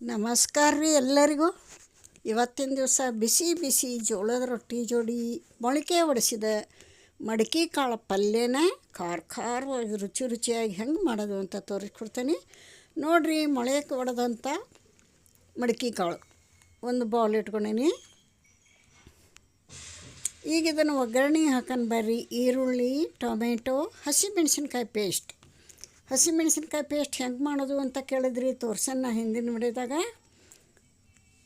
ನಮಸ್ಕಾರ ರೀ ಎಲ್ಲರಿಗೂ. ಇವತ್ತಿನ ದಿವಸ ಬಿಸಿ ಬಿಸಿ ಜೋಳದ ರೊಟ್ಟಿ ಜೋಡಿ ಮೊಳಕೆ ಒಡಿಸಿದ ಮಡಕೆ ಕಾಳು ಪಲ್ಯನ ಖಾರ ಖಾರವಾಗಿ ರುಚಿ ರುಚಿಯಾಗಿ ಹೆಂಗೆ ಮಾಡೋದು ಅಂತ ತೋರಿಸ್ಕೊಡ್ತೀನಿ. ನೋಡಿರಿ ಮೊಳಕೆ ಒಡೆದಂಥ ಮಡಕೆ ಕಾಳು. ಒಂದು ಬೌಲ್ ಇಟ್ಕೊಂಡೀನಿ. ಈಗ ಇದನ್ನು ಒಗ್ಗರಣೆ ಹಾಕೊಂಡು ಬರ್ರಿ. ಈರುಳ್ಳಿ, ಟೊಮೆಟೊ, ಹಸಿಮೆಣಸಿನ್ಕಾಯಿ ಪೇಸ್ಟ್ ಹಸಿಮೆಣ್ಸಿನ್ಕಾಯಿ ಪೇಸ್ಟ್ ಹೆಂಗೆ ಮಾಡೋದು ಅಂತ ಕೇಳಿದ್ರಿ ತೋರ್ಸನ್ನ ಹಿಂದಿನ ವಿಡಿಯೋದಾಗ.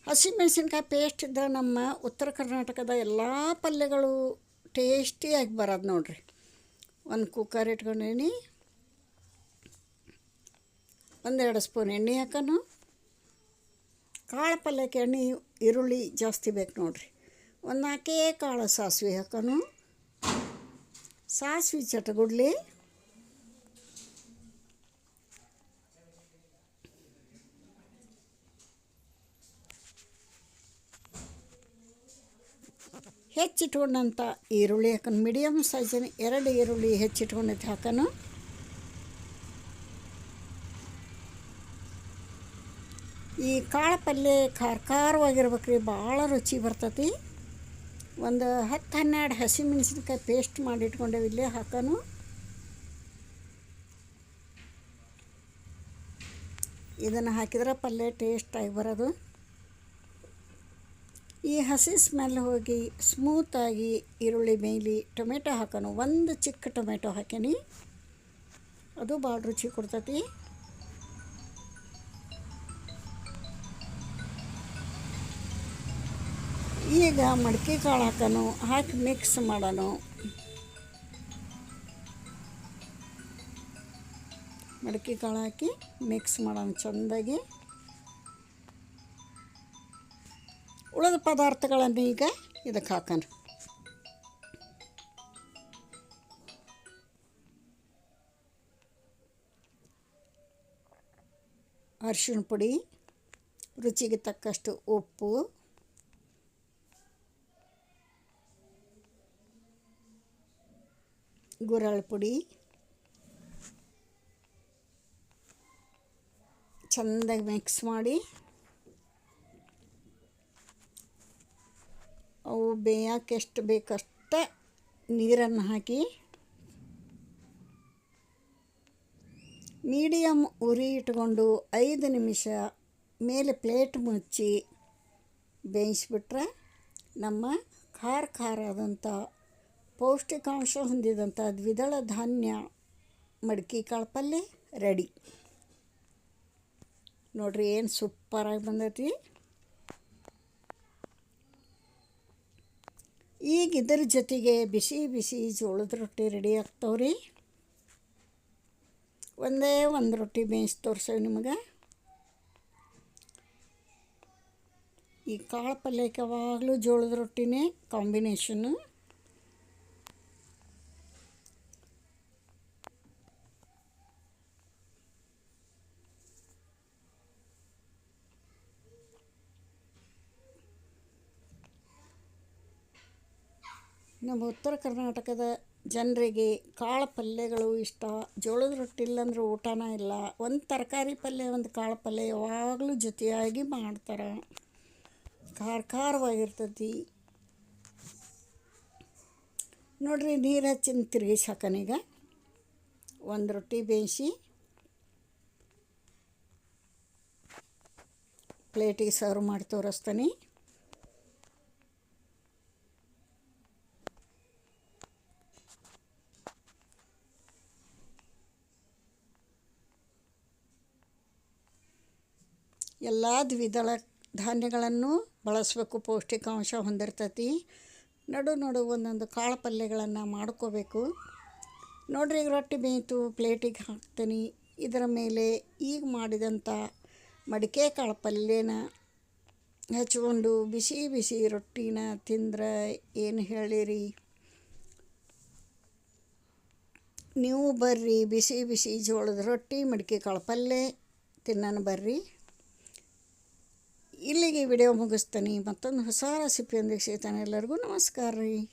ಹಸಿಮೆಣಸಿನ್ಕಾಯಿ ಪೇಸ್ಟ್ ಇದ್ದರೆ ನಮ್ಮ ಉತ್ತರ ಕರ್ನಾಟಕದ ಎಲ್ಲ ಪಲ್ಯಗಳು ಟೇಸ್ಟಿಯಾಗಿ ಬರೋದು ನೋಡ್ರಿ. ಒಂದು ಕುಕ್ಕರ್ ಇಟ್ಕೊಂಡೇನಿ ಒಂದೆರಡು ಸ್ಪೂನ್ ಎಣ್ಣೆ ಹಾಕೋನು. ಕಾಳು ಪಲ್ಯಕ್ಕೆ ಎಣ್ಣೆ, ಈರುಳ್ಳಿ ಜಾಸ್ತಿ ಬೇಕು ನೋಡ್ರಿ. ಒಂದು ನಾಲ್ಕೇ ಕಾಳು ಸಾಸಿವೆ ಹಾಕೋನು. ಸಾಸಿವೆ ಚಟಗುಡ್ಲಿ ಹೆಚ್ಚಿಟ್ಕೊಂಡಂಥ ಈರುಳ್ಳಿ ಹಾಕೋನು. ಮೀಡಿಯಮ್ ಸೈಜಿನ ಎರಡು ಈರುಳ್ಳಿ ಹೆಚ್ಚಿಟ್ಕೊಂಡೈತೆ ಹಾಕೋನು. ಈ ಕಾಳು ಪಲ್ಯ ಖಾರ ಖಾರವಾಗಿರ್ಬೇಕು ರೀ ಭಾಳ ರುಚಿ ಬರ್ತೈತಿ. ಒಂದು ಹತ್ತು ಹನ್ನೆರಡು ಹಸಿಮೆಣ್ಸಿನ್ಕಾಯಿ ಪೇಸ್ಟ್ ಮಾಡಿ ಇಟ್ಕೊಂಡೇವೆ ಇಲ್ಲೇ ಹಾಕೋನು. ಇದನ್ನು ಹಾಕಿದ್ರೆ ಪಲ್ಯ ಟೇಸ್ಟಾಗಿ ಬರೋದು. ಈ ಹಸಿ ಸ್ಮೆಲ್ ಹೋಗಿ ಸ್ಮೂತಾಗಿ ಈರುಳ್ಳಿ ಮೇಲೆ ಟೊಮೆಟೊ ಹಾಕೋಣ. ಒಂದು ಚಿಕ್ಕ ಟೊಮೆಟೊ ಹಾಕೀನಿ ಅದು ಭಾಳ ರುಚಿ ಕೊಡ್ತತಿ. ಈಗ ಮಡಕೆ ಕಾಳು ಹಾಕೋಣ. ಹಾಕಿ ಮಿಕ್ಸ್ ಮಾಡೋಣ. ಮಡಕೆ ಕಾಳು ಹಾಕಿ ಮಿಕ್ಸ್ ಮಾಡೋಣ. ಚೆಂದಾಗಿ. ಉಳಿದ ಪದಾರ್ಥಗಳನ್ನು ಈಗ ಇದಕ್ಕೆ ಹಾಕೋಣ ಅರಿಶಿಣ ಪುಡಿ, ರುಚಿಗೆ ತಕ್ಕಷ್ಟು ಉಪ್ಪು ಗುರಳ್ ಪುಡಿ, ಚೆಂದಾಗಿ ಮಿಕ್ಸ್ ಮಾಡಿ ಅವು ಬೇಯಕ್ಕೆ ಎಷ್ಟು ಬೇಕಷ್ಟ ನೀರನ್ನು ಹಾಕಿ ಮೀಡಿಯಮ್ ಉರಿ ಇಟ್ಕೊಂಡು ಐದು ನಿಮಿಷ ಮೇಲೆ ಪ್ಲೇಟ್ ಮುಚ್ಚಿ ಬೇಯಿಸ್ಬಿಟ್ರೆ ನಮ್ಮ ಖಾರ ಖಾರ ಆದಂಥ ಪೌಷ್ಟಿಕಾಂಶ ಹೊಂದಿದಂಥ ದ್ವಿದಳ ಧಾನ್ಯ ಮಡಿಕೆ ಕಾಳು ಪಲ್ಯ ರೆಡಿ. ನೋಡ್ರಿ, ಏನು ಸೂಪರಾಗಿ ಬಂದೈತಿ. ಈಗ ಇದ್ರ ಜೊತೆಗೆ ಬಿಸಿ ಬಿಸಿ ಜೋಳದ ರೊಟ್ಟಿ ರೆಡಿ ಆಗ್ತಾವ್ರಿ. ಒಂದೇ ಒಂದು ರೊಟ್ಟಿ ಬೇಯಿಸಿ ತೋರ್ಸೇವೆ ನಿಮಗೆ. ಈ ಕಾಳು ಪಲ್ಯಕ್ಕೆ ಯಾವಾಗಲೂ ಜೋಳದ ರೊಟ್ಟಿನೇ ಕಾಂಬಿನೇಷನ್ನು ನಮ್ಮ ಉತ್ತರ ಕರ್ನಾಟಕದ ಜನರಿಗೆ ಕಾಳು ಪಲ್ಯಗಳು ಇಷ್ಟ. ಜೋಳದ ರೊಟ್ಟಿ ಇಲ್ಲಂದ್ರೆ ಊಟನ ಇಲ್ಲ. ಒಂದು ತರಕಾರಿ ಪಲ್ಯ, ಒಂದು ಕಾಳು ಪಲ್ಯ ಯಾವಾಗಲೂ ಜೊತೆಯಾಗಿ ಮಾಡ್ತಾರೆ. ಖಾರ ಖಾರವಾಗಿರ್ತೈತಿ. ನೋಡ್ರಿ, ನೀರು ಹಚ್ಚಿನ ತಿರುಗಿಸಿ ಹಾಕನೀಗ ಒಂದು ರೊಟ್ಟಿ ಬೇಯಿಸಿ ಪ್ಲೇಟಿಗೆ ಸರ್ವ್ ಮಾಡಿ ತೋರಿಸ್ತೀನಿ. ಎಲ್ಲ ದ್ವಿದಳ ಧಾನ್ಯಗಳನ್ನು ಬಳಸಬೇಕು, ಪೌಷ್ಟಿಕಾಂಶ ಹೊಂದಿರ್ತೈತಿ. ನಡು ನಡು ಒಂದೊಂದು ಕಾಳು ಪಲ್ಯಗಳನ್ನು ಮಾಡ್ಕೋಬೇಕು. ನೋಡ್ರಿ ಈಗ ರೊಟ್ಟಿ ಬೇಯ್ತು, ಪ್ಲೇಟಿಗೆ ಹಾಕ್ತೀನಿ. ಇದರ ಮೇಲೆ ಈಗ ಮಾಡಿದಂಥ ಮಡಿಕೆ ಕಾಳು ಪಲ್ಯನ ಹಚ್ಕೊಂಡು ಬಿಸಿ ಬಿಸಿ ರೊಟ್ಟಿನ ತಿಂದ್ರೆ ಏನು ಹೇಳಿರಿ? ನೀವು ಬರ್ರಿ, ಬಿಸಿ ಬಿಸಿ ಜೋಳದ ರೊಟ್ಟಿ, ಮಡಿಕೆ ಕಾಳು ಪಲ್ಯ ತಿನ್ನೋಣ ಬರ್ರಿ. ಇಲ್ಲಿಗೆ ವಿಡಿಯೋ ಮುಗಿಸ್ತೀನಿ. ಮತ್ತೊಂದು ಹೊಸ ರೆಸಿಪಿಯೊಂದಿಗೆ ಸಿಗ್ತಾನೆ ಎಲ್ಲರಿಗೂ ನಮಸ್ಕಾರ ರೀ.